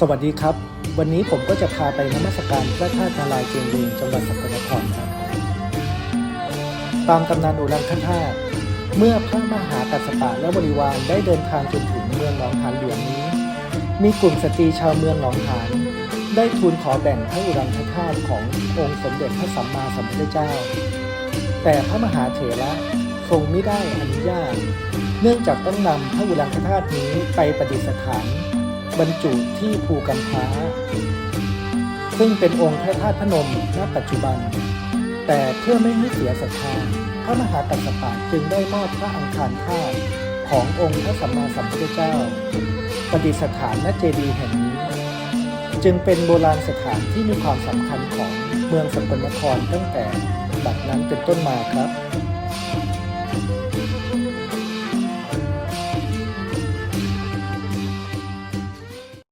สวัสดีครับ วันนี้ผมก็จะพาไปนมัสการพระธาตุนารายณ์เจียงเรียงจังหวัดสกลนครครับ ตามตำนานอุรังคธาตุเมื่อพระมหากัสสปะและบริวารได้เดินทางจนถึงเมืองหนองหานหลวงนี้ มีกลุ่มสตรีชาวเมืองหนองหานได้ทูลขอแบ่งพระอุรังคธาตุขององค์สมเด็จพระสัมมาสัมพุทธเจ้า แต่พระมหาเถระทรงไม่ได้อนุญาต เนื่องจากต้องนำพระอุรังคธาตุนี้ไปประดิษฐาน บรรจุที่ภูกำพร้า ซึ่งเป็นองค์พระธาตุพนมณปัจจุบัน แต่เพื่อไม่ให้เสียศรัทธาพระมหากัสสปะจึงได้มอบพระอังคารธาตุขององค์พระสัมมาสัมพุทธเจ้าประดิษฐานณเจดีย์แห่งนี้ จึงเป็นโบราณสถานที่มีความสำคัญของเมืองสกลนครตั้งแต่บัดนั้นเป็นต้นมาครับ